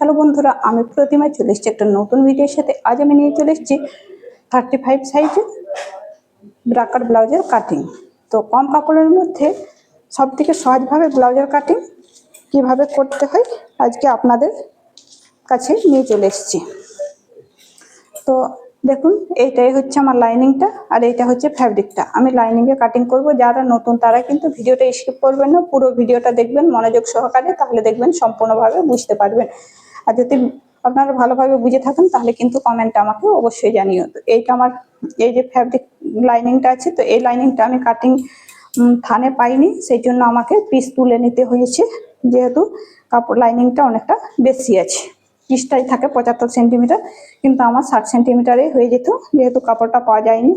Hello বন্ধুরা, আমি প্রতিমা, চলে এসেছি একটা নতুন ভিডিওর সাথে। আজ আমি নিয়ে চলে এসেছি থার্টি ফাইভ সাইজে ব্রাকার ব্লাউজের কাটিং তো কম কাপড়ের মধ্যে সব থেকে সহজভাবে ব্লাউজের কাটিং কীভাবে করতে হয়, আজকে আপনাদের কাছে নিয়ে চলে এসেছি। তো দেখুন, এইটাই হচ্ছে আমার লাইনিংটা আর এইটা হচ্ছে ফ্যাব্রিকটা আমি লাইনিংয়ে কাটিং করব, যারা নতুন তারা কিন্তু ভিডিওটা স্কিপ করবেন না, পুরো ভিডিওটা দেখবেন, মনোযোগ সহকারে, তাহলে দেখবেন সম্পূর্ণভাবে বুঝতে পারবেন। আর যদি আপনারা ভালোভাবে বুঝে থাকেন, তাহলে কিন্তু কমেন্টে আমাকে অবশ্যই জানিও। তো এইটা আমার, এই যে ফ্যাব্রিক লাইনিংটা আছে, তো এই লাইনিংটা আমি কাটিং থানে পাইনি, সেই জন্য আমাকে পিস তুলে নিতে হয়েছে। যেহেতু কাপড় লাইনিংটা অনেকটা বেশি আছে। পিসটাই থাকে পঁচাত্তর সেন্টিমিটার কিন্তু আমার ষাট সেন্টিমিটারে হয়ে যেত, যেহেতু কাপড়টা পাওয়া যায়নি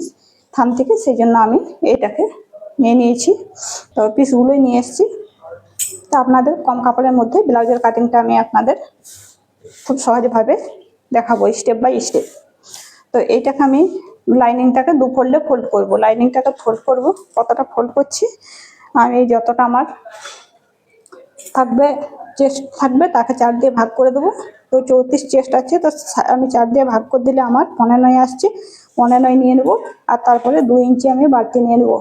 থান থেকে, সেই জন্য আমি এইটাকে নিয়ে নিয়েছি। তো পিসগুলোই নিয়ে এসেছি। তো আপনাদের কম কাপড়ের মধ্যে ব্লাউজের কাটিংটা আমি আপনাদের খুব সহজভাবে দেখাবো স্টেপ বাই স্টেপ তো এইটাকে আমি লাইনিংটাকে দু ফোল্ডে ফোল্ড করব। লাইনিংটাকে ফোল্ড করব, কতটা ফোল্ড করছি? আমি যতটা আমার থাকবে চেস্ট থাকবে, তাকে চার দিয়ে ভাগ করে দেবো। তো চৌত্রিশ চেস্ট আছে, তো আমি চার দিয়ে ভাগ করে দিলে আমার পনেরোয় আসছে। পনেরোয় নিয়ে নেব, আর তারপরে দু ইঞ্চি আমি বাড়তি নিয়ে নেব।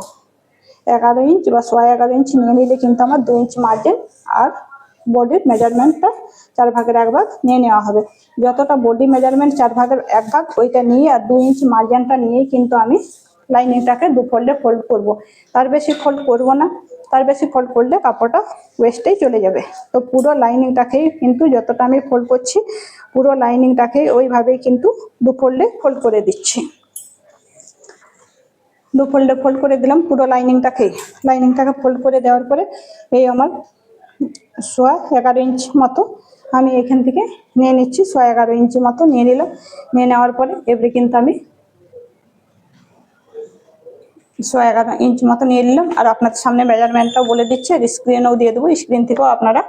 এগারো ইঞ্চ বা সোয়া এগারো ইঞ্চ নিয়ে নিলে কিন্তু আমার দু ইঞ্চ মার্জিন আর বডির মেজারমেন্টটা চার ভাগের এক ভাগ নিয়ে নেওয়া হবে। যতটা বডি মেজারমেন্ট চার ভাগের এক ভাগ, ওইটা নিয়ে আর দু ইঞ্চ মার্জিনটা নিয়েই কিন্তু আমি লাইনিংটাকে দু ফোল্ডে ফোল্ড করব। তার বেশি ফোল্ড করব না। তার বেশি ফোল্ড করলে কাপড়টা ওয়েস্টেই চলে যাবে। তো পুরো লাইনিংটাকেই কিন্তু যতটা আমি ফোল্ড করছি, পুরো লাইনিংটাকেই ওইভাবেই কিন্তু দু ফোল্ডে ফোল্ড করে দিচ্ছি। দু ফোল্ডে ফোল্ড করে দিলাম পুরো লাইনিংটাকে লাইনিংটাকে ফোল্ড করে দেওয়ার পরে এই আমার সোয়া এগারো ইঞ্চ মতো আমি এখান থেকে নিয়ে নিচ্ছি, সোয়া এগারো ইঞ্চি মতো নিয়ে নিলাম। নিয়ে নেওয়ার পরে এবারে কিন্তু আমি সোয়া এগারো ইঞ্চ মতো নিয়ে নিলাম। আর আপনাদের সামনে মেজারমেন্টটাও বলে দিচ্ছে, আর স্ক্রিনেও দিয়ে দেবো। স্ক্রিন থেকেও আপনারা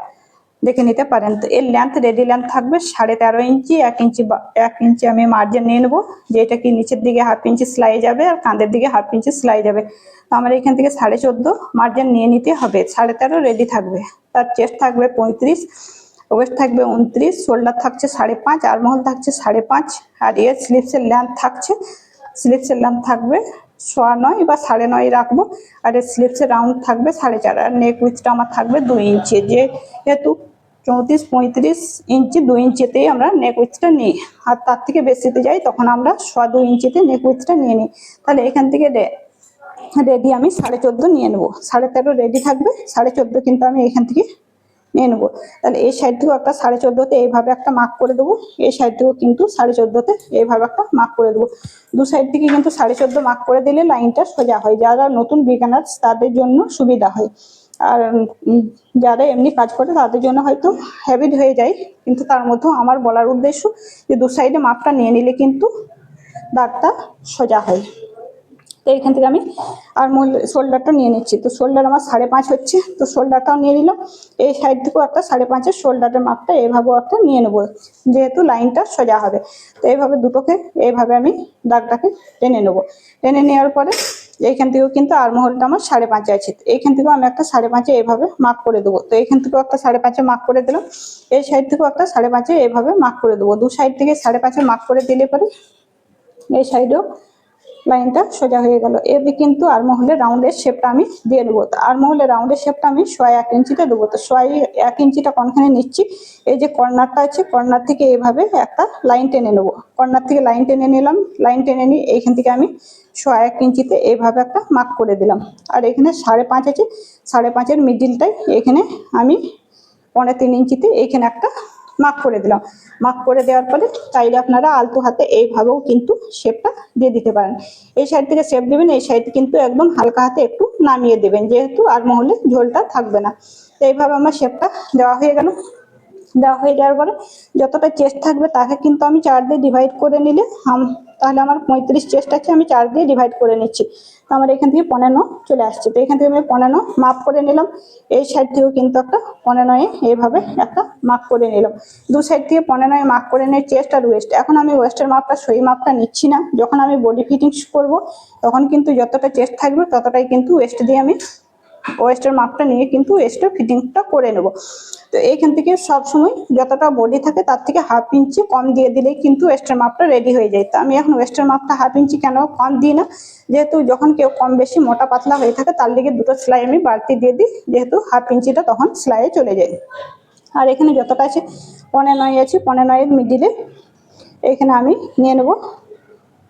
দেখে নিতে পারেন। তো এর লেন্থ রেডি লেন্থ থাকবে সাড়ে তেরো ইঞ্চি, এক ইঞ্চি এক ইঞ্চি আমি মার্জিন নিয়ে নেব যেটা কি নিচের দিকে হাফ ইঞ্চি সেলাই যাবে আর কাঁধের দিকে হাফ ইঞ্চি সেলাই যাবে। তো আমার এখান থেকে সাড়ে চোদ্দ মার্জিন নিয়ে নিতে হবে। সাড়ে তেরো রেডি থাকবে। তার চেস্ট থাকবে পঁয়ত্রিশ ওয়েস্ট থাকবে উনত্রিশ শোল্ডার থাকছে সাড়ে পাঁচ আরমহল থাকছে সাড়ে পাঁচ, আর এর স্লিপসের লেন্থ থাকছে স্লিপসের লেন্থ থাকবে সোয়া নয় বা সাড়ে নয় রাখব, আর এর স্লিপসের রাউন্ড থাকবে সাড়ে চার, আর নেক উইথটা আমার থাকবে দুই ইঞ্চি। যেহেতু চৌত্রিশ পঁয়ত্রিশ ইঞ্চি দু ইঞ্চিতেই আমরা নেক উইথটা নিই। আর তার থেকে বেশিতে যাই, তখন আমরা সোয়া দু ইঞ্চিতে নেক উইথটা নিয়ে নিই। তাহলে এখান থেকে রেডি আমি সাড়ে চোদ্দ নিয়ে নেব। সাড়ে তেরো রেডি থাকবে, সাড়ে চোদ্দ কিন্তু আমি এখান থেকে নিয়ে নেব। তাহলে এই সাইড থেকেও একটা সাড়ে চোদ্দোতে এইভাবে একটা মার্ক করে দেবো। এই সাইড থেকেও কিন্তু সাড়ে চোদ্দোতে এইভাবে একটা মার্ক করে দেবো। দু সাইড থেকে কিন্তু সাড়ে চোদ্দ মার্ক করে দিলে লাইনটা সোজা হয়। যারা নতুন বিজ্ঞানার্স তাদের জন্য সুবিধা হয়। আর যারা এমনি কাজ করে তাদের জন্য হয়তো হ্যাবিট হয়ে যায়। কিন্তু তার মধ্যেও আমার বলার উদ্দেশ্য যে দু সাইডে মাপটা নিয়ে নিলে কিন্তু দাগটা সোজা হয়। তো এইখান থেকে আমি আর মূল শোল্ডারটা নিয়ে নিচ্ছি। তো শোল্ডার আমার সাড়ে পাঁচ হচ্ছে। তো শোল্ডারটাও নিয়ে নিলাম। এই সাইড থেকেও একটা সাড়ে পাঁচের শোল্ডারের মাপটা এইভাবেও একটা নিয়ে নেব। যেহেতু লাইনটা সোজা হবে। তো এইভাবে দুটোকে এইভাবে আমি দাগটাকে টেনে নেব। টেনে নেওয়ার পরে এইখান থেকেও কিন্তু আরমহলটা আমার সাড়ে পাঁচে আছে। এইখান থেকেও আমি একটা সাড়ে পাঁচে এভাবে মার্ক করে দেবো। তো এইখান থেকেও একটা সাড়ে পাঁচে মার্ক করে দিলাম। এই সাইড থেকেও একটা সাড়ে পাঁচে এভাবে মার্ক করে দেবো। দু সাইড থেকে সাড়ে পাঁচে মাক করে দিলে পরে এই সাইডেও লাইনটা সোজা হয়ে গেল। এবার কিন্তু আর মহলে রাউন্ডের শেপটা আমি দিয়ে দেবো। তো আর মহলে রাউন্ডের শেপটা আমি সোয়া এক ইঞ্চিতে দেবো। তো সোয়া এক ইঞ্চিটা কোনখানে নিচ্ছি? এই যে কর্নারটা আছে, কর্নার থেকে এইভাবে একটা লাইন টেনে নেব। কর্নার থেকে লাইন টেনে নিলাম। লাইন টেনে নিয়ে এইখান থেকে আমি সোয়া এক ইঞ্চিতে এইভাবে একটা মার্ক করে দিলাম। আর এখানে সাড়ে পাঁচ আছে। সাড়ে পাঁচের মিডিলটাই এখানে আমি পনেরো তিন ইঞ্চিতে এইখানে একটা মার্ক করে দিলাম। মাক করে দেওয়ার পরে চাইলে আপনারা আলতু হাতে এইভাবেও কিন্তু শেপটা দিয়ে দিতে পারেন। এই সাইড থেকে শেপ দেবেন, এই সাইড কিন্তু একদম হালকা হাতে একটু নামিয়ে দেবেন, যেহেতু আর মহলে ঝোলটা থাকবে না। তো এইভাবে আমার শেপটা দেওয়া হয়ে গেল। দেওয়া হয়ে যাওয়ার পরে যতটা চেস্ট থাকবে তাকে কিন্তু আমি চার দিয়ে ডিভাইড করে নিলে তাহলে আমার পঁয়ত্রিশ চেস্ট আছে আমি চার দিয়ে ডিভাইড করে নিচ্ছি। আমার এখান থেকে পনেরো চলে আসছে। তো এখান থেকে আমি পনেরো মাপ করে নিলাম। এই সাইড থেকেও কিন্তু একটা পনেরোয় এইভাবে একটা মাপ করে নিলাম। দু সাইড থেকে পনেরোয় মাপ করে নিয়ে চেস্ট আর ওয়েস্ট এখন আমি ওয়েস্টের মাপটা সই মাপটা নিচ্ছি না। যখন আমি বডি ফিটিংস করব, তখন কিন্তু যতটা চেস্ট থাকবে, ততটাই কিন্তু ওয়েস্ট দিয়ে আমি ওয়েস্টের মাপটা নিয়ে কিন্তু ওয়েস্টের ফিটিংসটা করে নেব। তো এইখান থেকে সবসময় যতটা বডি থাকে তার থেকে হাফ ইঞ্চি কম দিয়ে দিলেই কিন্তু ওয়েস্টের মাপটা রেডি হয়ে যায়। তো আমি এখন ওয়েস্টের মাপটা হাফ ইঞ্চি কেন কম দিই না? যেহেতু যখন কেউ কম বেশি মোটা পাতলা হয়ে থাকে তার লিগে দুটো সেলাই আমি বাড়তি দিয়ে দিই, যেহেতু হাফ ইঞ্চিটা তখন সেলাইয়ে চলে যায়। আর এখানে যতটা আছে পনে নয় আছে পনে নয়ের মিডিলে এখানে আমি নিয়ে নেব।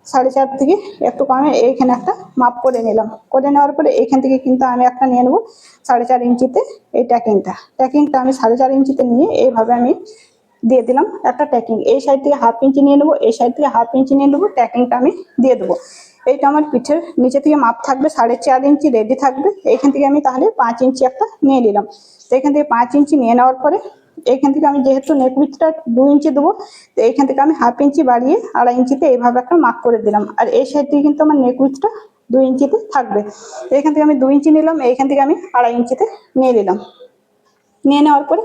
সাড়ে চার থেকে একটু কমে এইখানে একটা মাপ করে নিলাম। করে নেওয়ার পরে এইখান থেকে কিন্তু আমি একটা নিয়ে নেব সাড়ে চার ইঞ্চিতে এই ট্যাকিংটা। ট্যাকিংটা আমি সাড়ে চার ইঞ্চিতে নিয়ে এইভাবে আমি দিয়ে দিলাম একটা ট্যাকিং। এই সাইড থেকে হাফ ইঞ্চি নিয়ে নেব, এই সাইড থেকে হাফ ইঞ্চি নিয়ে নেব, ট্যাকিংটা আমি দিয়ে দেবো। এইটা আমার পিঠের নিচে থেকে মাপ থাকবে, সাড়ে চার ইঞ্চি রেডি থাকবে। এইখান থেকে আমি তাহলে পাঁচ ইঞ্চি একটা নিয়ে নিলাম। তো এখান থেকে পাঁচ ইঞ্চি নিয়ে নেওয়ার পরে এইখান থেকে আমি যেহেতু নেক দু ইঞ্চি দেবো, তো এইখান থেকে আমি হাফ ইঞ্চি বাড়িয়ে আড়াই ইঞ্চিতে এইভাবে একটা মার্ক করে দিলাম। আর এই সাইড থেকে কিন্তু আমার নেক উইথটা দু ইঞ্চিতে থাকবে। তো এখান থেকে আমি দু ইঞ্চি নিলাম, এইখান থেকে আমি আড়াই ইঞ্চিতে নিয়ে নিলাম। নিয়ে নেওয়ার পরে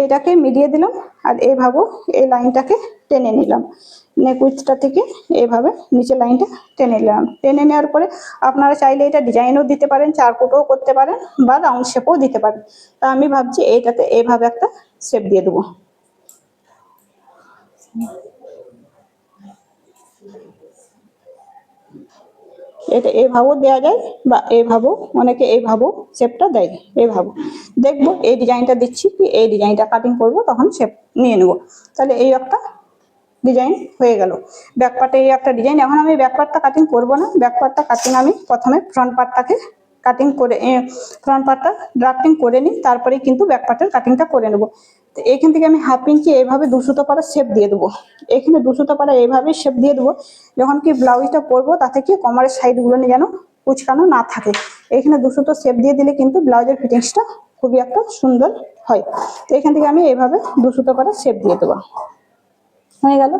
এইটাকে মিলিয়ে দিলাম আর এইভাবে এই লাইনটাকে টেনে নিলাম। নেক উইথটা থেকে এইভাবে নিচে লাইনটা টেনে নিলাম। টেনে নেওয়ার পরে আপনারা চাইলে এটা ডিজাইনও দিতে পারেন চারকোটও করতে পারেন বা রাউন্ড শেপও দিতে পারেন। তা আমি ভাবছি এইটাতে এইভাবে একটা শেপ দিয়ে দেবো। এটা এইভাবেও দেওয়া যায় বা এইভাবেও অনেকে এইভাবেও শেপটা দেয় এইভাবে দেখব, এই ডিজাইনটা দিচ্ছি কি, এই ডিজাইনটা কাটিং করব, তখন শেপ নিয়ে নেব। তাহলে এই একটা ডিজাইন হয়ে গেল। ব্যাক পার্টে এই একটা ডিজাইন এখন আমি ব্যাক পার্টটা কাটিং করব না। ব্যাক পার্টটা কাটিং আমি প্রথমে ফ্রন্ট পার্টটাকে কাটিং করে ফ্রন্ট পার্টটা ড্রাফটিং করে নিই, তারপরে কিন্তু ব্যাক পার্টের কাটিংটা করে নেব। তো এখান থেকে আমি হাফ ইঞ্চি এইভাবে দুশোতে পারা শেপ দিয়ে দেবো। এখানে দুশোতে পারা এইভাবে শেপ দিয়ে দেবো, যখন কি ব্লাউজটা পরবো, তাতে কি কমারের সাইডগুলো নিয়ে যেন কুচকানো না থাকে। এখানে দুশোতে শেপ দিয়ে দিলে কিন্তু ব্লাউজের ফিটিংসটা খুবই একটা সুন্দর হয়। তো এখান থেকে আমি এইভাবে দুশোতে পারা শেপ দিয়ে দেবো। হয়ে গেল।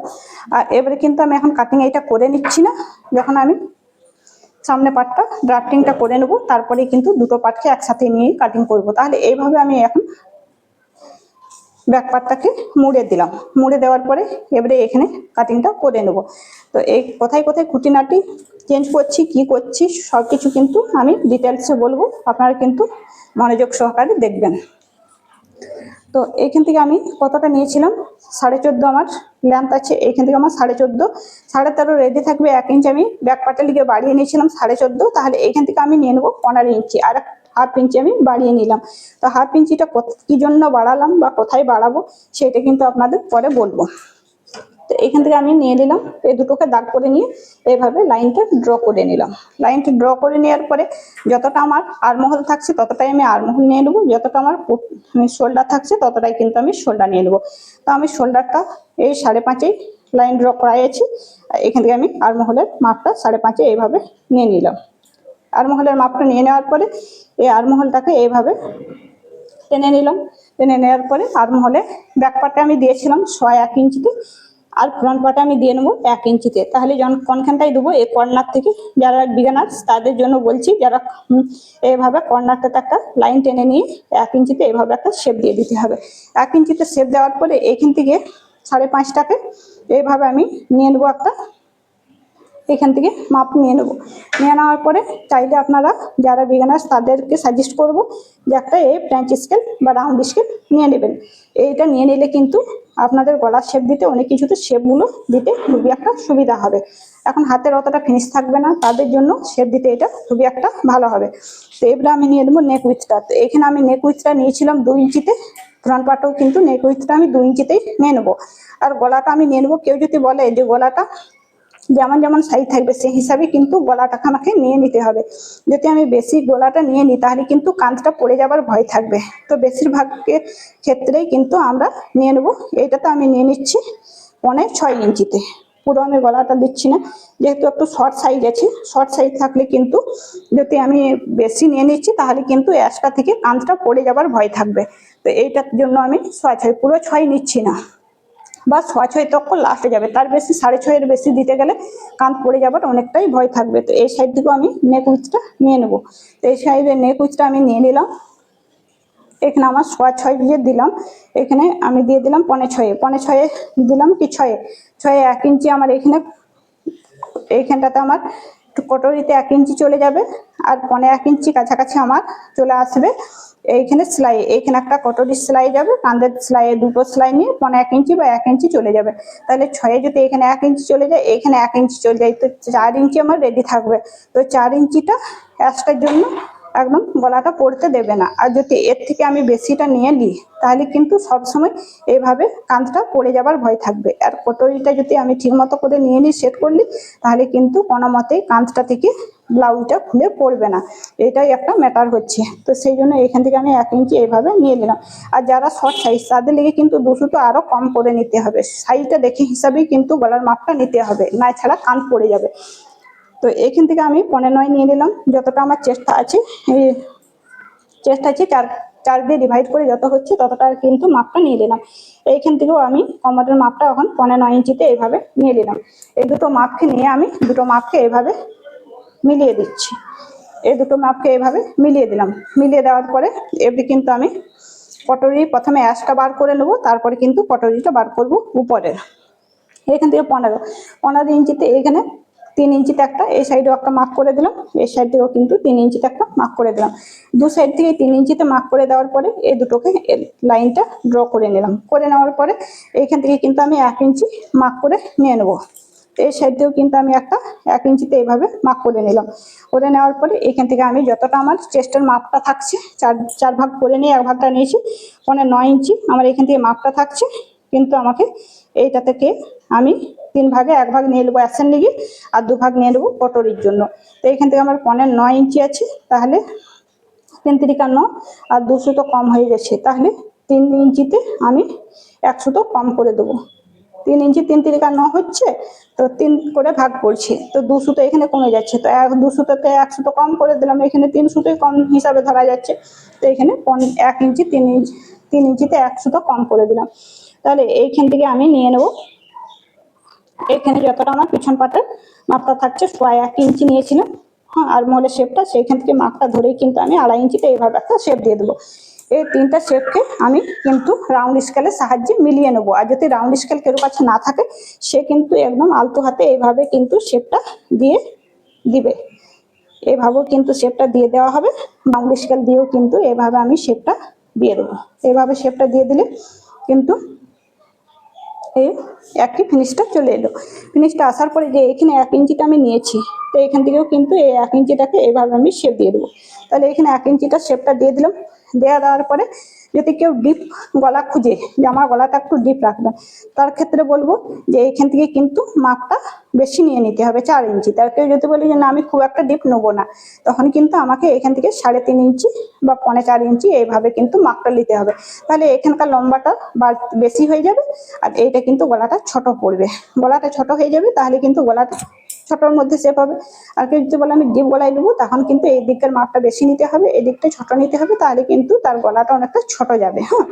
আর এবারে কিন্তু আমি এখন কাটিং এইটা করে নিচ্ছি না, যখন আমি সামনে পার্টটা ড্রাফটিংটা করে নেব তারপরে কিন্তু দুটো পার্টকে একসাথে নিয়ে কাটিং করব। তাহলে এইভাবে আমি এখন ব্যাক পার্টটাকে মুড়ে দিলাম। মুড়ে দেওয়ার পরে এবারে এখানে কাটিংটা করে নেব। তো এই কোথায় কোথায় খুঁটিনাটি চেঞ্জ করছি, কি করছি সব কিছু কিন্তু আমি ডিটেলসে বলব। আপনারা কিন্তু মনোযোগ সহকারে দেখবেন। তো এইখান থেকে আমি কতটা নিয়েছিলাম? সাড়ে চোদ্দ আমার ল্যাম্প আছে। এইখান থেকে আমার সাড়ে চোদ্দ। সাড়ে তেরো রেডি থাকবে। এক ইঞ্চি আমি ব্যাক পার্টের লিগে বাড়িয়ে নিয়েছিলাম সাড়ে চোদ্দ। তাহলে এইখান থেকে আমি নিয়ে নেব পনেরো ইঞ্চি। আর হাফ ইঞ্চি আমি বাড়িয়ে নিলাম। তো হাফ ইঞ্চিটা কী জন্য বাড়ালাম বা কোথায় বাড়াবো, সেটা কিন্তু আপনাদের পরে বলব। তো এখান থেকে আমি নিয়ে নিলাম। এই দুটোকে দাগ করে নিয়ে এভাবে লাইনটা ড্র করে নিলাম। লাইনটা ড্র করে নেওয়ার পরে যতটা আমার আরমহল থাকছে ততটাই আমি আরমহল নিয়ে নেব। যতটা আমার শোল্ডার থাকছে ততটাই কিন্তু আমি শোল্ডার নিয়ে নেব। তো আমি শোল্ডারটা এই সাড়ে পাঁচেই লাইন ড্র করাই আছি এখান থেকে আমি আরমহলের মাপটা সাড়ে পাঁচে এইভাবে নিয়ে নিলাম। আরমহলের মাপটা নিয়ে নেওয়ার পরে এই আরমহলটাকে এইভাবে টেনে নিলাম। টেনে নেওয়ার পরে আরমহলে ব্যাক পার্টে আমি দিয়েছিলাম ছয় এক ইঞ্চিতে। আর ফ্রন্ট পাটা আমি দিয়ে নেব এক ইঞ্চিতে। তাহলে যখন কনখানটাই দেবো, এই কর্নার থেকে যারা বিগানার্স তাদের জন্য বলছি, যারা এভাবে কর্নারটাতে একটা লাইন টেনে নিয়ে এক ইঞ্চিতে এভাবে একটা শেপ দিয়ে দিতে হবে। এক ইঞ্চিতে শেপ দেওয়ার পরে এখান থেকে সাড়ে পাঁচটাকে এইভাবে আমি নিয়ে নেব একটা এখান থেকে মাপ নিয়ে নেব। নিয়ে নেওয়ার পরে চাইলে আপনারা যারা বিগানার্স তাদেরকে সাজেস্ট করব যে একটা এই ফ্রেঞ্চ স্কেল বা রাউন্ড স্কেল নিয়ে নেবেন। এইটা নিয়ে নিলে কিন্তু আপনাদের গলার শেপ দিতে অনেক কিছুতে শেপগুলো দিতে খুবই একটা সুবিধা হবে। এখন হাতের অতটা ফিনিশ থাকবে না, তাদের জন্য শেপ দিতে এটা খুবই একটা ভালো হবে। তো এবারে আমি নিয়ে নেব নেক উইথটা তো এখানে আমি নেক উইথটা নিয়েছিলাম দু ইঞ্চিতে ফ্রন্ট পার্টও কিন্তু নেক উইথটা আমি দু ইঞ্চিতেই নিয়ে নেব। আর গলাটা আমি নিয়ে নেব, কেউ যদি বলে যে গলাটা যেমন যেমন সাইজ থাকবে, সেই হিসাবে কিন্তু গলাটাকে আমাকে নিয়ে নিতে হবে। যদি আমি বেশি গলাটা নিয়ে নিই, তাহলে কিন্তু কাঁধটা পড়ে যাবার ভয় থাকবে। তো বেশিরভাগ ক্ষেত্রেই কিন্তু আমরা নিয়ে নেব। এইটাতে আমি নিয়ে নিচ্ছি পনে ছয় ইঞ্চিতে। পুরো আমি গলাটা দিচ্ছি না, যেহেতু একটু শর্ট সাইজ আছে। শর্ট সাইজ থাকলে কিন্তু যদি আমি বেশি নিয়ে নিচ্ছি, তাহলে কিন্তু অ্যাশটা থেকে কাঁধটা পড়ে যাবার ভয় থাকবে। তো এইটার জন্য আমি ছয় ছয়, পুরো ছয় নিচ্ছি না। বা ছয় ছয় তক্ক লাস্টে যাবে। তার বেশি, সাড়ে ছয়ের বেশি দিতে গেলে কাঁধ পড়ে যাবার অনেকটাই ভয় থাকবে। তো এই সাইড থেকেও আমি নেক উইচটা নিয়ে নেব। তো এই সাইডে নেক উইচটা আমি নিয়ে নিলাম। এখানে আমার ছয় ছয় দিয়ে দিলাম। এখানে আমি দিয়ে দিলাম পনে ছয়ে। পনে ছয়ে দিলাম কি ছয়ে? ছয়ে এক ইঞ্চি আমার এখানে এইখানটাতে আমার কটোরিতে এক ইঞ্চি চলে যাবে আর পনে এক ইঞ্চি কাছাকাছি আমার চলে আসবে। এইখানে সেলাই এইখানে একটা কটোরি সেলাই যাবে, কাঁধের সেলাইয়ে দুটো সেলাই নিয়ে পনে এক ইঞ্চি বা এক ইঞ্চি চলে যাবে। তাহলে ছয়ে যদি এখানে এক ইঞ্চি চলে যায় এইখানে এক ইঞ্চি চলে যায়, তো চার ইঞ্চি আমার রেডি থাকবে। তো চার ইঞ্চিটা অ্যাসটার জন্য একদম গলাটা পড়তে দেবে না। আর যদি এর থেকে আমি বেশিটা নিয়ে নিই, তাহলে কিন্তু সবসময় এইভাবে কাঁধটা পড়ে যাবার ভয় থাকবে। আর কটোরিটা যদি আমি ঠিক মতো করে নিয়ে নিই সেট করলি তাহলে কিন্তু কোনো মতেই কাঁধটা থেকে ব্লাউজটা খুলে পড়বে না। এটাই একটা ম্যাটার হচ্ছে। তো সেই জন্য এখান থেকে আমি এক ইঞ্চি এইভাবে নিয়ে নিলাম। আর যারা শর্ট সাইজ তাদের লেগে কিন্তু দুশো তো আরও কম করে নিতে হবে। সাইজটা দেখে হিসাবেই কিন্তু গলার মাপটা নিতে হবে। না ছাড়া কাঁধ পড়ে যাবে। তো এখান থেকে আমি পনেরো নয় নিয়ে নিলাম। যতটা আমার চেষ্টা আছে চেষ্টা আছে, চার চার দিয়ে ডিভাইড করে যত হচ্ছে ততটা কিন্তু মাপটা নিয়ে নিলাম। এইখান থেকেও আমি কমরের মাপটা এখন পনেরো নয় ইঞ্চিতে এইভাবে নিয়ে নিলাম। এই দুটো মাপকে নিয়ে আমি দুটো মাপকে এইভাবে মিলিয়ে দিচ্ছি। এই দুটো মাপকে এইভাবে মিলিয়ে দিলাম। মিলিয়ে দেওয়ার পরে এবার কিন্তু আমি পটরি প্রথমে অ্যাশটা বার করে নেব, তারপরে কিন্তু পটরিটা বার করব উপরের এখান থেকে পনেরো। পনেরো ইঞ্চিতে এখানে তিন ইঞ্চিতে একটা, এই সাইডেও একটা মার্ক করে দিলাম, এই সাইড থেকেও কিন্তু তিন ইঞ্চিতে একটা মার্ক করে দিলাম। দু সাইড থেকে তিন ইঞ্চিতে মার্ক করে দেওয়ার পরে এই দুটোকে লাইনটা ড্র করে নিলাম। করে নেওয়ার পরে এইখান থেকে কিন্তু আমি এক ইঞ্চি মার্ক করে নিয়ে নেব। এই সাইড দিয়েও কিন্তু আমি একটা এক ইঞ্চিতে এইভাবে মাপ করে নিলাম। করে নেওয়ার পরে এখান থেকে আমি যতটা আমার চেস্টের মাপটা থাকছে, চার চার ভাগ করে নিয়ে এক ভাগটা নিয়েছি মানে নয় ইঞ্চি আমার এখান থেকে মাপটা থাকছে, কিন্তু আমাকে এইটা থেকে আমি তিন ভাগে, এক ভাগ নিয়ে নেব অ্যাসেন লিগে আর দু ভাগ নিয়ে নেব পটরির জন্য। তো এখান থেকে আমার পনেরো নয় ইঞ্চি আছে, তাহলে তিন তিরিকা ন আর দুশো তো কম হয়ে গেছে, তাহলে তিন ইঞ্চিতে আমি একশো তো কম করে দেবো। তিন ইঞ্চি তিন তিরিকা ন হচ্ছে, তো তিন করে ভাগ করছি, তো দুশো তো এখানে কমে যাচ্ছে। তো এক দুশোতে একশো তো কম করে দিলাম, এখানে তিনশোতে কম হিসাবে ধরা যাচ্ছে, তো এখানে এক ইঞ্চি তিন ইঞ্চি, তিন ইঞ্চিতে একশো তো কম করে দিলাম। তাহলে এইখান থেকে আমি নিয়ে নেব এখানে যতটা আমার পিছন পাটের মাপটা থাকছে সোয়া এক ইঞ্চি নিয়েছিলাম। হ্যাঁ আর মলের শেপটা সেইখান থেকে মাপটা ধরেই কিন্তু আমি আড়াই ইঞ্চিতে এইভাবে একটা শেপ দিয়ে দেবো। এই তিনটা শেপকে আমি কিন্তু রাউন্ড স্কেলের সাহায্যে মিলিয়ে নেব। আর যদি রাউন্ড স্কেল কেউ কাছে না থাকে, সে কিন্তু একদম আলতো হাতে এইভাবে কিন্তু শেপটা দিয়ে দিবে। এভাবেও কিন্তু শেপটা দিয়ে দেওয়া হবে। রাউন্ড স্কেল দিয়েও কিন্তু এভাবে আমি শেপটা দিয়ে দেবো। এভাবে শেপটা দিয়ে দিলে কিন্তু এই একই ফিনিশটা চলে এলো। ফিনিশটা আসার পরে যে এখানে এক ইঞ্চিটা আমি নিয়েছি, তো এখান থেকেও কিন্তু এই এক ইঞ্চিটাকে এইভাবে আমি শেপ দিয়ে দেবো। তাহলে এখানে এক ইঞ্চিটা শেপটা দিয়ে দিলাম। দেওয়া দেওয়ার পরে যদি কেউ ডিপ গলা খুঁজে যে আমার গলাটা একটু ডিপ রাখবেন তার ক্ষেত্রে বলব যে এইখান থেকে কিন্তু মাপটা বেশি নিয়ে নিতে হবে, চার ইঞ্চি। তার কেউ যদি বলি যে না, আমি খুব একটা ডিপ নেব না, তখন কিন্তু আমাকে এখান থেকে সাড়ে তিন ইঞ্চি বা পৌনে চার ইঞ্চি এইভাবে কিন্তু মাপটা নিতে হবে। তাহলে এখানকার লম্বাটা বেশি হয়ে যাবে আর এইটা কিন্তু গলাটা ছোট পড়বে। গলাটা ছোট হয়ে যাবে, তাহলে কিন্তু গলাটা ছোটোর মধ্যে শেপ হবে। আর কেউ যদি বলে আমি ডিপ গলায় নেব, তখন কিন্তু এই দিকের মাপটা বেশি নিতে হবে, এই দিকটা ছোট নিতে হবে, তাহলে কিন্তু তার গলাটা অনেকটা ছোট যাবে হ্যাঁ।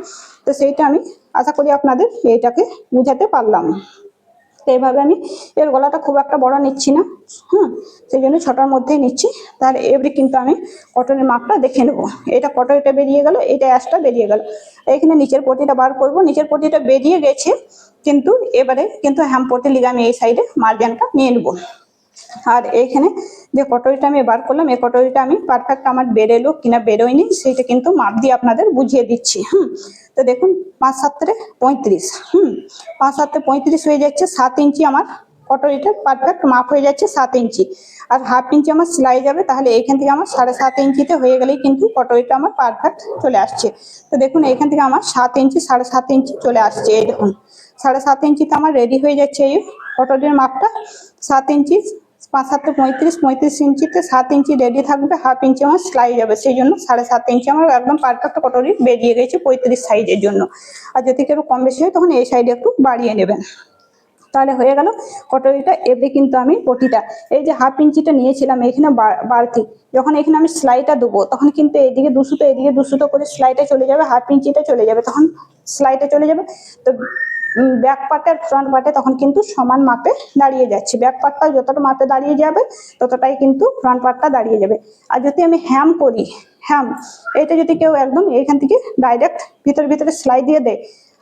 তো সেইটা আমি আশা করি আপনাদের এইটাকে বুঝাতে পারলাম। তো এইভাবে আমি এর গলাটা খুব একটা বড় নিচ্ছি না হ্যাঁ। সেই জন্য ছোটোর মধ্যেই নিচ্ছি। তার এবারে কিন্তু আমি কটনের মাপটা দেখে নেব। এটা কটন এটা বেরিয়ে গেল, এটা অ্যাশটা বেরিয়ে গেল। এখানে নিচের পটিটা বার করব। নিচের পটিটা বেরিয়ে গেছে, কিন্তু এবারে কিন্তু হ্যাম পটি লিগে আমি এই সাইডে মার্জিনটা নিয়ে নেব। আর এইখানে যে কটরিটা আমি বার করলাম, এই কটরিটা আমি পারফেক্ট আমার বেরোলো কিনা বেরোয়নি, সেইটা কিন্তু মাপ দিয়ে আপনাদের বুঝিয়ে দিচ্ছি, হুম। তো দেখুন, পাঁচ সাতরে পঁয়ত্রিশ, হুম। পাঁচ সাতে পঁয়ত্রিশ হয়ে যাচ্ছে সাত ইঞ্চি আমার কটরিটা পারফেক্ট মাপ হয়ে যাচ্ছে সাত ইঞ্চি। আর হাফ ইঞ্চি আমার সেলাই যাবে, তাহলে এইখান থেকে আমার সাড়ে সাত ইঞ্চিতে হয়ে গেলেই কিন্তু কটরিটা আমার পারফেক্ট চলে আসছে। তো দেখুন এইখান থেকে আমার সাত ইঞ্চি, সাড়ে সাত ইঞ্চি চলে আসছে, এই দেখুন। সাড়ে সাত ইঞ্চিতে আমার রেডি হয়ে যাচ্ছে এই কটরির মাপটা। সাত ইঞ্চি পাঁচ সাতে পঁয়ত্রিশ পঁয়ত্রিশ ইঞ্চিতে সাত ইঞ্চি রেডি থাকবে, হাফ ইঞ্চি আমার সেলাই যাবে সেই জন্য সাড়ে সাত ইঞ্চি আমার একদম পারফেক্ট কটরি বেরিয়ে গেছে পঁয়ত্রিশ সাইজের জন্য। আর যদি কেউ কম বেশি হয়, তখন এই সাইডে একটু বাড়িয়ে নেবেন। তাহলে হয়ে গেল কটরিটা এবারে কিন্তু আমি পটিটা। এই যে হাফ ইঞ্চিটা নিয়েছিলাম এখানে বাড়তি যখন এখানে আমি সেলাইটা দেবো, তখন কিন্তু এদিকে দুশোটো এদিকে দুশোটো করে সেলাইটা চলে যাবে, হাফ ইঞ্চিটা চলে যাবে, তখন সেলাইটা চলে যাবে। তো ব্যাক পার্টের আর ফ্রন্ট পার্টে তখন কিন্তু সমান মাপে দাঁড়িয়ে যাচ্ছে। ব্যাক পার্টটা যতটা মাপে দাঁড়িয়ে যাবে, ততটাই কিন্তু ফ্রন্ট পার্টটা দাঁড়িয়ে যাবে। আর যদি আমি হ্যাম করি হ্যাম এটা যদি কেউ একদম এখান থেকে ডাইরেক্ট ভিতর ভিতরে সেলাই দিয়ে দেয়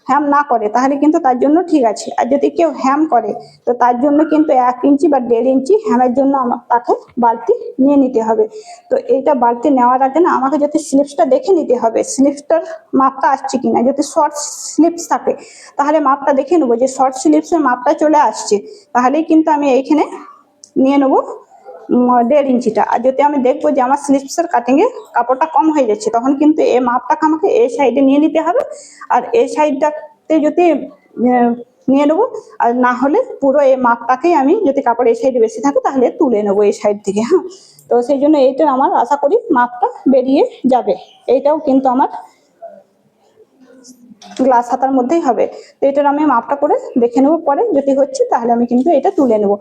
হ্যাম না করে, তাহলে কিন্তু তার জন্য ঠিক আছে। আর যদি কেউ হ্যাম করে, তো তার জন্য কিন্তু এক ইঞ্চি বা দেড় ইঞ্চি হ্যামের জন্য আমার তাকে বালতি নিয়ে নিতে হবে। তো এইটা বালতি নেওয়ার আগে না, আমাকে যদি স্লিপসটা দেখে নিতে হবে, স্লিপসটার মাপটা আসছে কিনা। যদি শর্ট স্লিপস থাকে, তাহলে মাপটা দেখে নেব যে শর্ট স্লিপসের মাপটা চলে আসছে। তাহলেই কিন্তু আমি এইখানে নিয়ে নেব দেড় ইঞ্চিটা। আর যদি আমি দেখব যে আমার স্লিপসের কাটিংয়ে কাপড়টা কম হয়ে যাচ্ছে, তখন কিন্তু এই মাপটাকে আমাকে এই সাইডে নিয়ে নিতে হবে। আর এই সাইডটাতে যদি নিয়ে নেব, আর না হলে পুরো এই মাপটাকেই আমি যদি কাপড় এই সাইডে বেশি থাকে, তাহলে তুলে নেব এই সাইড থেকে হ্যাঁ। তো সেই জন্য এইটা আমার আশা করি মাপটা বেরিয়ে যাবে। এইটাও কিন্তু আমার গ্লাস হাতার মধ্যেই হবে। তো এটার আমি মাপটা করে দেখে নেব পরে। যদি হচ্ছে, তাহলে আমি কিন্তু এটা তুলে নেব।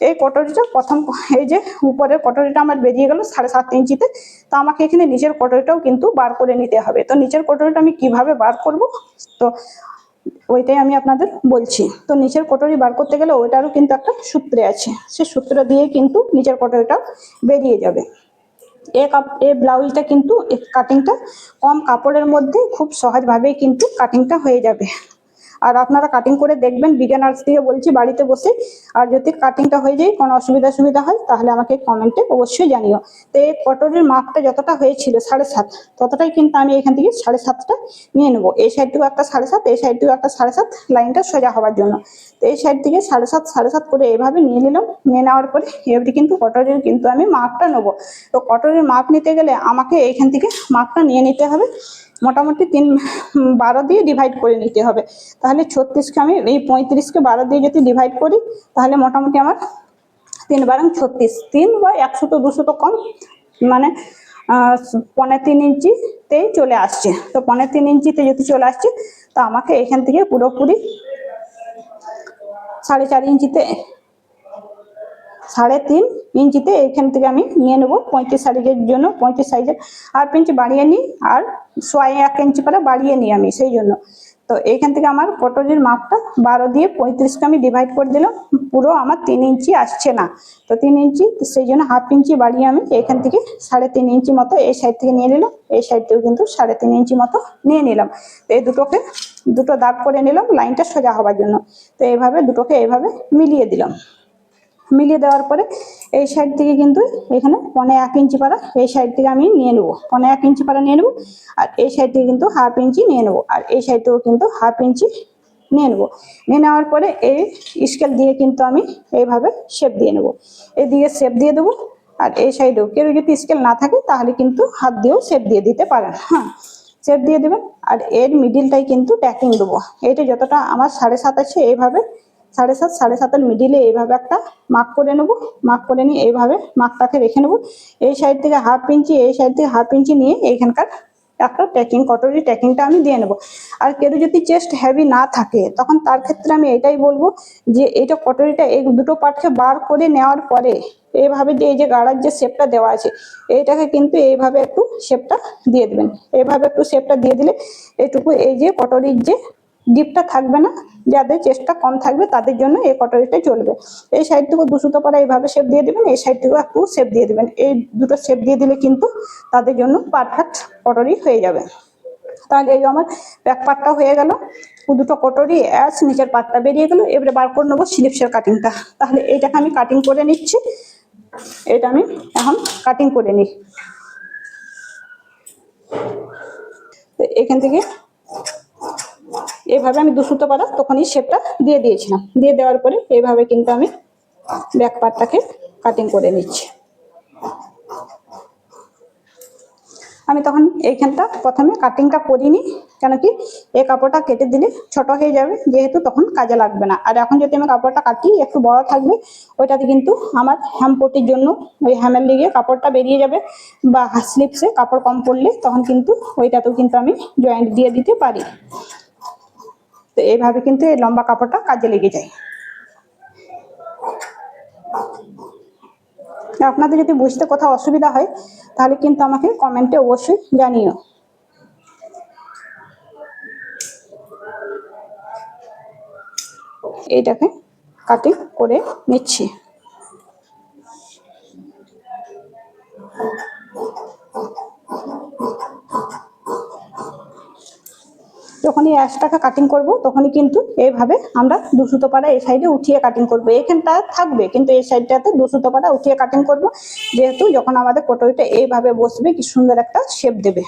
এই কটরিটা প্রথম, এই যে উপরের কটরিটা আমার বেরিয়ে গেল সাড়ে সাত ইঞ্চিতে। তো আমাকে এখানে নিচের কটরিটাও কিন্তু বার করে নিতে হবে। তো নিচের কটরিটা আমি কীভাবে বার করব? তো ওইটাই আমি আপনাদের বলছি। তো নিচের কটরি বার করতে গেলে ওইটারও কিন্তু একটা সূত্রে আছে। সে সূত্র দিয়ে কিন্তু নিচের কটরিটা বেরিয়ে যাবে। এ কাপ, এ ব্লাউজটা কিন্তু কাটিংটা কম কাপড়ের মধ্যে খুব সহজভাবেই কিন্তু কাটিংটা হয়ে যাবে। আর আপনারা কাটিং করে দেখবেন বিজ্ঞানার্স থেকে বলছি বাড়িতে বসে। আর যদি কাটিংটা হয়ে যায়, কোনো অসুবিধা সুবিধা হয়, তাহলে আমাকে কমেন্টে অবশ্যই জানিও। তো এই কটনের মাপটা যতটা হয়েছিল, সাড়ে সাত, ততটাই কিন্তু আমি এখান থেকে সাড়ে সাতটা নিয়ে নেব। এই সাইড একটা সাড়ে সাত, এই সাইড একটা সাড়ে সাত লাইনটা সোজা হওয়ার জন্য। তো এই সাইড থেকে সাড়ে সাত সাড়ে সাত করে এইভাবে নিয়ে নিলাম। নিয়ে নেওয়ার পরে এবারে কিন্তু কটনের কিন্তু আমি মাপটা নেব। তো কটনের মাপ নিতে গেলে আমাকে এইখান থেকে মাপটা নিয়ে নিতে হবে। মোটামুটি তিন, বারো দিয়ে ডিভাইড করে নিতে হবে। তাহলে ছত্রিশকে আমি, এই পঁয়ত্রিশকে বারো দিয়ে যদি ডিভাইড করি, তাহলে মোটামুটি আমার তিন বারং ছত্রিশ। তিন বা একশো তো দুশো তো কম মানে পনেরো তিন ইঞ্চিতেই চলে আসছে। তো পনেরো তিন ইঞ্চিতে যদি চলে আসছে, তো আমাকে এখান থেকে পুরোপুরি সাড়ে চার ইঞ্চিতে সাড়ে তিন ইঞ্চিতে এইখান থেকে আমি নিয়ে নেব। পঁয়ত্রিশ সাইজের জন্য, পঁয়ত্রিশ সাইজের হাফ ইঞ্চি বাড়িয়ে নিই আর সোয়া এক ইঞ্চি করে বাড়িয়ে নিই আমি সেই জন্য। তো এইখান থেকে আমার পটলের মাপটা বারো দিয়ে পঁয়ত্রিশকে আমি ডিভাইড করে দিলাম। পুরো আমার তিন ইঞ্চি আসছে না। তো তিন ইঞ্চি সেই জন্য হাফ ইঞ্চি বাড়িয়ে আমি এখান থেকে সাড়ে তিন ইঞ্চি মতো এই সাইড থেকে নিয়ে নিলাম। এই সাইড থেকেও কিন্তু সাড়ে তিন ইঞ্চি মতো নিয়ে নিলাম। তো এই দুটোকে, দুটো দাগ করে নিলাম লাইনটা সোজা হওয়ার জন্য। তো এইভাবে দুটোকে এইভাবে মিলিয়ে দিলাম। মিলিয়ে দেওয়ার পরে এই সাইড থেকে কিন্তু এখানে পনে এক ইঞ্চি পাড়া এই সাইড থেকে আমি নিয়ে নেব। পনে এক ইঞ্চি পাড়া নিয়ে নেব আর এই সাইড থেকে কিন্তু হাফ ইঞ্চি নিয়ে নেব। আর এই সাইড থেকেও কিন্তু হাফ ইঞ্চি নিয়ে নেব। নিয়ে নেওয়ার পরে এই স্কেল দিয়ে কিন্তু আমি এইভাবে শেপ দিয়ে নেব। এদিকে শেপ দিয়ে দেবো আর এই সাইডেও কেউ যদি স্কেল না থাকে তাহলে কিন্তু হাত দিয়েও শেপ দিয়ে দিতে পারেন। হ্যাঁ শেপ দিয়ে দেবেন। আর এর মিডিলটাই কিন্তু ট্যাকিং দেবো। এইটা যতটা আমার সাড়ে সাত আছে, এইভাবে সাড়ে সাত, সাড়ে সাতের মিডিলে এইভাবে একটা মার্ক করে নেব। মার্ক করে নিয়ে এইভাবে মার্কটাকে রেখে নেব। এই সাইড থেকে হাফ ইঞ্চি এই সাইড থেকে হাফ ইঞ্চি নিয়ে এইখানকার একটা ট্যাকিং কটরি ট্যাকিংটা আমি দিয়ে নেব। আর কেউ যদি চেস্ট হেভি না থাকে, তখন তার ক্ষেত্রে আমি এটাই বলব যে, এইটা কটরিটা এই দুটো পার্টকে বার করে নেওয়ার পরে এইভাবে যে, এই যে গাড়ার যে শেপটা দেওয়া আছে, এইটাকে কিন্তু এইভাবে একটু শেপটা দিয়ে দেবেন। এইভাবে একটু শেপটা দিয়ে দিলে এইটুকু এই যে কটরির যে ডিপটা থাকবে না, যাদের চেষ্টা কম থাকবে তাদের জন্য এই কটরিটাই চলবে। এই সাইড থেকে পারা এইভাবে শেপ দিয়ে দেবেন, এই সাইড থেকেও একটু শেপ দিয়ে দেবেন। এই দুটো শেপ দিয়ে দিলে কিন্তু তাদের জন্য পারফেক্ট কটরি হয়ে যাবে। তাহলে এই আমার ব্যাক পার্টটা হয়ে গেল দুটো কটরি অ্যাস নিচের পার্টটা বেরিয়ে গেল, এবারে বার করে নেব স্লিপসের কাটিংটা তাহলে এইটাকে আমি কাটিং করে নিচ্ছি, এটা আমি এখন কাটিং করে নিই। এখান থেকে এইভাবে আমি দুশোতে পারা তখনই শেপটা দিয়ে দিয়েছিলাম। দিয়ে দেওয়ার পরে এইভাবে কিন্তু আমি ব্যাক পার্টটাকে কাটিং করে নিচ্ছি। আমি তখন এইখানটা প্রথমে কাটিংটা করিনি, কেন কি এই কাপড়টা কেটে দিলে ছোট হয়ে যাবে, যেহেতু তখন কাজে লাগবে না। আর এখন যদি আমি কাপড়টা কাটি, একটু বড় থাকবে, ওইটাতে কিন্তু আমার হ্যামপটির জন্য ওই হ্যামের লিগে কাপড়টা বেরিয়ে যাবে বা স্লিপসে কাপড় কম পড়লে তখন কিন্তু ওইটাতেও কিন্তু আমি জয়েন্ট দিয়ে দিতে পারি। তো এইভাবে কিন্তু এই লম্বা কাপড়টা কাজে লেগে যায়। আপনাদের যদি বুঝতে কোথাও অসুবিধা হয়, তাহলে কিন্তু আমাকে কমেন্টে অবশ্যই জানিও। এইটাকে কাটিং করে নিচ্ছি। যখনই অ্যাশটাকে কাটিং করব, তখনই কিন্তু এইভাবে আমরা দুশোতো পাড়া এই সাইডে উঠিয়ে কাটিং করব। এখানটা থাকবে, কিন্তু এই সাইডটাতে দুশোতো পাড়া উঠিয়ে কাটিং করব। যেহেতু যখন আমাদের পটলটা এইভাবে বসবে, কি সুন্দর একটা শেপ দেবে।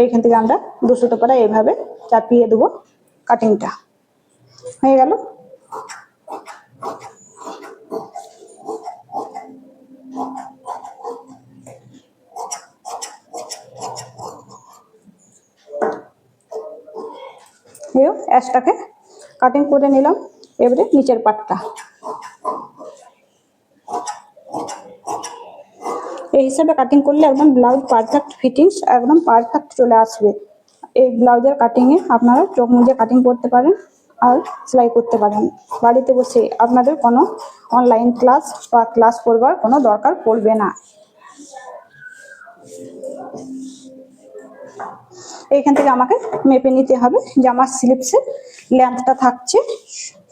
এইখান থেকে আমরা দুশোতো পাড়া এইভাবে চাপিয়ে দেবো কাটিংটা হয়ে গেল? অ্যাশটাকে কাটিং করে নিলাম, এবারে নিচের পাটটা। এই হিসাবে কাটিং করলে একদম ব্লাউজ পারফেক্ট ফিটিংস একদম পারফেক্ট চলে আসবে। এই ব্লাউজের কাটিংয়ে আপনারা চোখ মুজে কাটিং করতে পারেন আর সেলাই করতে পারেন। বাড়িতে বসে আপনাদের কোনো অনলাইন ক্লাস বা ক্লাস করবার কোনো দরকার পড়বে না। এইখান থেকে আমাকে মেপে নিতে হবে যে আমার স্লিপসের লেন্থটা থাকছে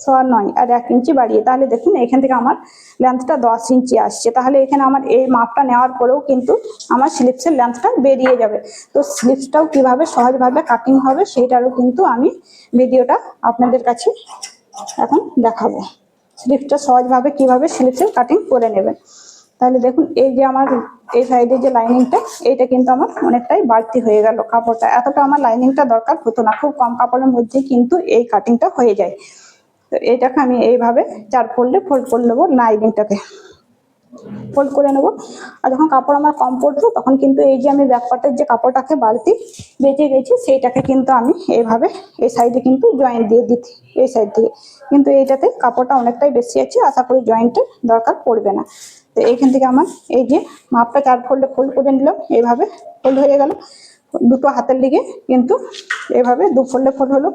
ছ নয় আর এক ইঞ্চি বাড়িয়ে। তাহলে দেখুন, এখান থেকে আমার লেন্থটা দশ ইঞ্চি আসছে। তাহলে এখানে আমার এই মাপটা নেওয়ার পরেও কিন্তু আমার স্লিপসের লেন্থটা বেরিয়ে যাবে। তো স্লিপসটাও কীভাবে সহজভাবে কাটিং হবে সেইটারও কিন্তু আমি ভিডিওটা আপনাদের কাছে এখন দেখাবো। স্লিপসটা সহজভাবে কীভাবে স্লিপসের কাটিং করে নেবেন। তাহলে দেখুন, এই যে আমার এই সাইডে যে লাইনিংটা এইটা কিন্তু আমার অনেকটাই বাড়তি হয়ে গেল কাপড়টা। এতটা আমার লাইনিংটা দরকার হতো না, খুব কম কাপড়ের মধ্যে কিন্তু এই কাটিংটা হয়ে যায়। তো এটাকে আমি এইভাবে চার ফোল্ডে ফোল্ড করে নেব লাইনিংটাকে ফোল্ড করে নেব। আর যখন কাপড় আমার কম পড়তো তখন কিন্তু এই যে আমি ব্যাকপার্টের যে কাপড়টাকে বাড়তি বেঁচে গেছি, সেইটাকে কিন্তু আমি এইভাবে এই সাইডে কিন্তু জয়েন্ট দিয়ে দিতি এই সাইড থেকে কিন্তু এইটাতে কাপড়টা অনেকটাই বেশি আছে, আশা করি জয়েন্টের দরকার পড়বে না। তো এইখান থেকে আমার এই যে মাপটা চার ফোল্ডে ফোল্ড করে নিলাম এইভাবে ফোল্ড হয়ে গেল। দুটো হাতের দিকে কিন্তু এভাবে দু ফোল্ডে ফোল্ড হলো।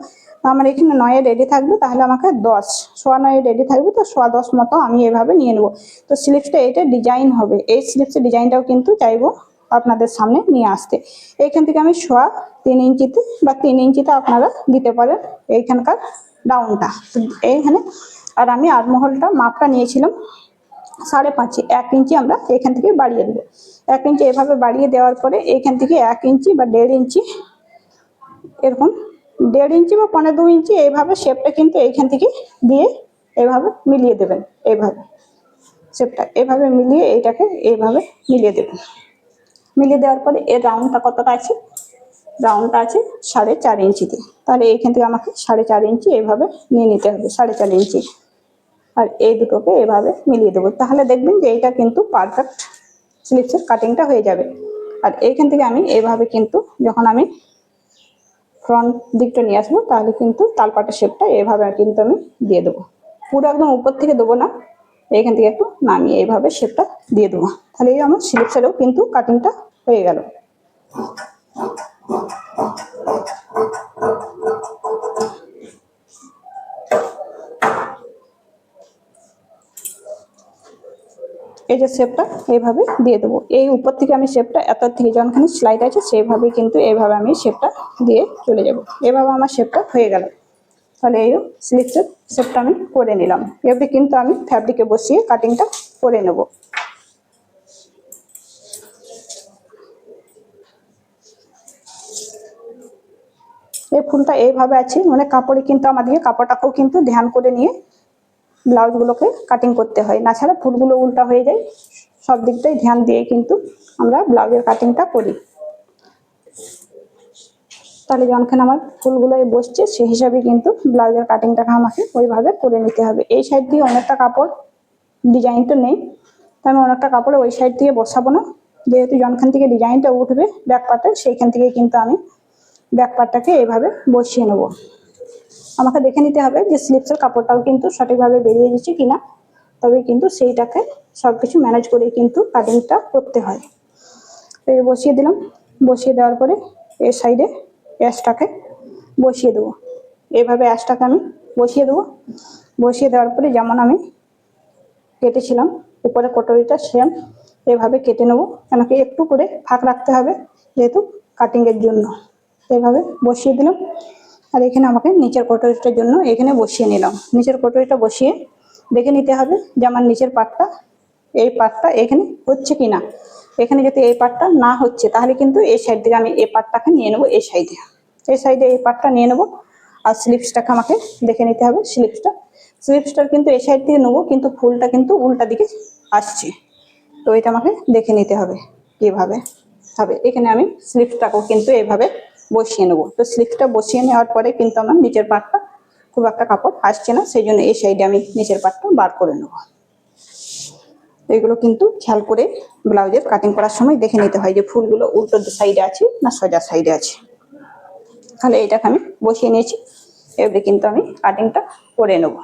আমার এখানে নয়ে রেডি থাকবে, তাহলে আমাকে দশ। সোয়া নয়ে রেডি থাকবে, তো সোয়া দশ মতো আমি এভাবে নিয়ে নেব। তো স্লিপসটা এটা ডিজাইন হবে। এই স্লিপসের ডিজাইনটাও কিন্তু চাইব আপনাদের সামনে নিয়ে আসতে। এইখান থেকে আমি সোয়া তিন ইঞ্চিতে বা তিন ইঞ্চিতে আপনারা দিতে পারেন এইখানকার ডাউনটা এইখানে আর আমি আটমহলটা মাপটা নিয়েছিলাম সাড়ে পাঁচে এক ইঞ্চি আমরা এখান থেকে বাড়িয়ে দেবো। এক ইঞ্চি এভাবে বাড়িয়ে দেওয়ার পরে এইখান থেকে এক ইঞ্চি বা দেড় ইঞ্চি এরকম দেড় ইঞ্চি বা পনেরো দু ইঞ্চি এইভাবে শেপটা কিন্তু এইখান থেকে দিয়ে এইভাবে মিলিয়ে দেবেন, এইভাবে। শেপটা এভাবে মিলিয়ে এইটাকে এইভাবে মিলিয়ে দেবেন। মিলিয়ে দেওয়ার পরে এর রাউন্ডটা কতটা আছে? রাউন্ডটা আছে সাড়ে চার ইঞ্চিতে। তাহলে এইখান থেকে আমাকে সাড়ে চার ইঞ্চি এইভাবে নিয়ে নিতে হবে, সাড়ে চার ইঞ্চি। আর এই দুটোকে এভাবে মিলিয়ে দেবো। তাহলে দেখবেন যে এইটা কিন্তু পারফেক্ট স্লিপসের কাটিংটা হয়ে যাবে। আর এইখান থেকে আমি এভাবে কিন্তু যখন আমি ফ্রন্ট দিকটা নিয়ে আসব, তাহলে কিন্তু তালপাটা শেপটা এভাবে কিন্তু আমি দিয়ে দেবো। পুরো একদম উপর থেকে দেবো না, এখান থেকে একটু নামিয়ে এইভাবে শেপটা দিয়ে দেবো। তাহলে এই আমার স্লিপসেরও কিন্তু কাটিংটা হয়ে গেল। এই যে শেপটা এইভাবে দিয়ে দেবো। এই উপর থেকে আমি শেপটা এত থেকে যখনখানি স্লাইড আছে, সেইভাবে কিন্তু এইভাবে আমি শেপটা দিয়ে চলে যাব। এভাবে আমার শেপটা হয়ে গেল। তাহলে এই স্লিপসের শেপটা আমি করে নিলাম। এভাবে কিন্তু আমি ফ্যাব্রিকে বসিয়ে কাটিংটা করে নেব। এই ফুলটা এইভাবে আছে মানে কাপড়ে কিন্তু আমাদেরকে কাপড়টাকেও কিন্তু ধ্যান করে নিয়ে ব্লাউজগুলোকে কাটিং করতে হয়। না ছাড়া ফুলগুলো উল্টা হয়ে যায়। সব দিকটাই ধ্যান দিয়ে কিন্তু আমরা ব্লাউজের কাটিংটা করি। তাহলে যখন আমার ফুলগুলো বসছে সেই হিসাবে কিন্তু ব্লাউজের কাটিংটাকে আমাকে ওইভাবে করে নিতে হবে। এই সাইড দিয়ে অনেকটা কাপড় ডিজাইন তো নেই, তাই আমি অনেকটা কাপড়ে ওই সাইড দিয়ে বসাবো না। যেহেতু যখন থেকে ডিজাইনটা উঠবে ব্যাক পার্টে সেইখান থেকে কিন্তু আমি ব্যাক পার্টটাকে এইভাবে বসিয়ে নেব। আমাকে দেখে নিতে হবে যে স্লিপসের কাপড়টাও কিন্তু সঠিকভাবে বেরিয়ে যাচ্ছে কিনা। তবে কিন্তু সেইটাকে সব কিছু ম্যানেজ করে কিন্তু কাটিংটা করতে হয়। তো বসিয়ে দিলাম। বসিয়ে দেওয়ার পরে এর সাইডে অ্যাশটাকে বসিয়ে দেবো। এভাবে অ্যাশটাকে আমি বসিয়ে দেবো। বসিয়ে দেওয়ার পরে যেমন আমি কেটেছিলাম, উপরে কটরিটা সেম এভাবে কেটে নেব। কেন কি একটু করে ফাঁক রাখতে হবে যেহেতু কাটিংয়ের জন্য। এভাবে বসিয়ে দিলাম। আর এখানে আমাকে নিচের কটরিটার জন্য এখানে বসিয়ে নিলাম। নিচের কটরিটা বসিয়ে দেখে নিতে হবে যে আমার নিচের পাটটা, এই পাটটা এখানে হচ্ছে কি না এখানে যদি এই পার্টটা না হচ্ছে, তাহলে কিন্তু এই সাইড থেকে আমি এই পার্টটাকে নিয়ে নেব এই সাইডে এই সাইডে এই পার্টটা নিয়ে নেব আর স্লিপসটাকে আমাকে দেখে নিতে হবে স্লিপসটা স্লিপসটার কিন্তু এই সাইড থেকে নেব, কিন্তু ফুলটা কিন্তু উল্টা দিকে আসছে। তো এটা আমাকে দেখে নিতে হবে কীভাবে হবে। এখানে আমি স্লিপসটাকেও কিন্তু এইভাবে বসিয়ে নেব। তো স্লিপসটা বসিয়ে নেওয়ার পরে কিন্তু আমার নিচের পার্টটা খুব একটা কাপড় আসছে না, সেই জন্য এই সাইডে আমি নিচের পাটটা বার করে নেব। এগুলো কিন্তু খেয়াল করে ব্লাউজের কাটিং করার সময় দেখে নিতে হয় যে ফুলগুলো উল্টো সাইডে আছে না সোজা সাইডে আছে। তাহলে এটাকে আমি বসিয়ে নিয়েছি, এবারে কিন্তু আমি কাটিংটা করে নেব।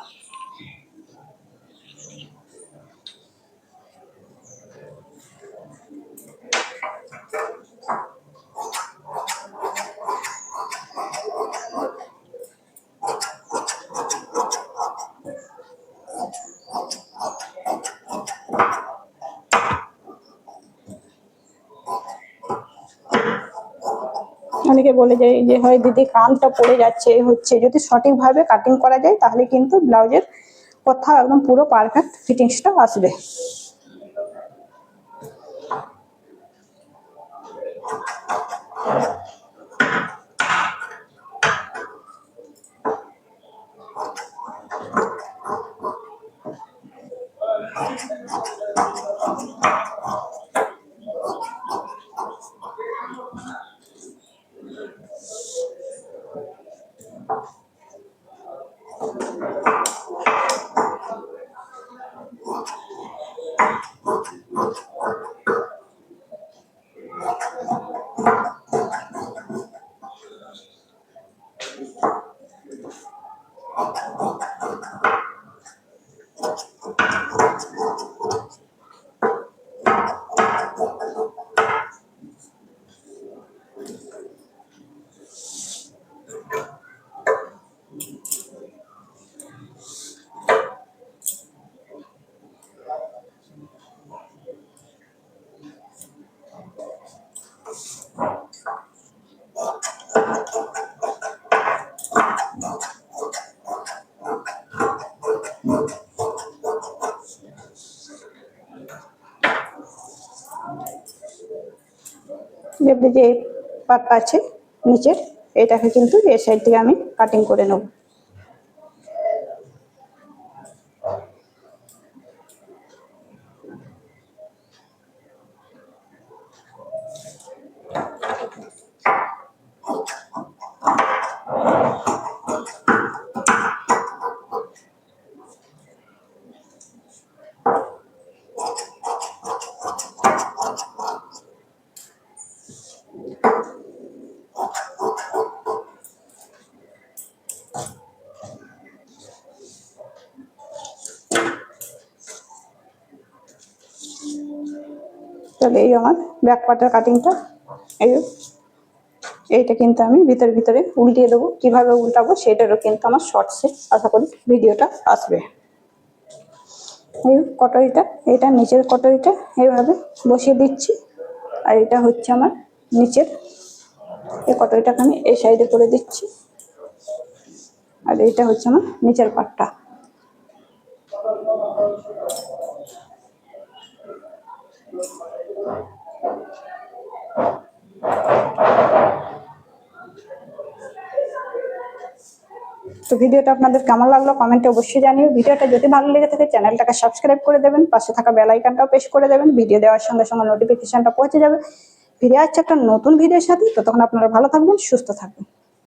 অনেকে বলে যায় যে হয় দিদি কামটা পড়ে যাচ্ছে হচ্ছে। যদি সঠিকভাবে কাটিং করা যায়, তাহলে কিন্তু ব্লাউজের কথা একদম পুরো পারফেক্ট ফিটিংসটা আসবে। এবারে যে পাটটা আছে নিচের এটাকে কিন্তু এর সাইড থেকে আমি কাটিং করে নেব। তাহলে এই আমার ব্যাক পার্টের কাটিংটা এই এইটা কিন্তু আমি ভিতরে ভিতরে উল্টিয়ে দেবো। কীভাবে উল্টাবো সেটারও কিন্তু আমার শর্টসে আশা করি ভিডিওটা আসবে। এই কটরিটা, এটা নিচের কটরিটা এইভাবে বসিয়ে দিচ্ছি। আর এটা হচ্ছে আমার নিচের, এই কটরিটাকে আমি এই সাইডে করে দিচ্ছি। আর এইটা হচ্ছে আমার নিচের পাটটা ভিডিওটা আপনাদের কেমন লাগল কমেন্টে অবশ্যই জানিও। ভিডিওটা যদি ভালো লেগে থাকে, চ্যানেলটাকে সাবস্ক্রাইব করে দেবেন, পাশে থাকা বেল আইকনটাও প্রেস করে দেবেন ভিডিও দেওয়ার সঙ্গে সঙ্গে নোটিফিকেশনটা পৌঁছে যাবে। ফিরে আসছে একটা নতুন ভিডিওর সাথে, ততক্ষণ আপনারা ভালো থাকবেন, সুস্থ থাকবেন।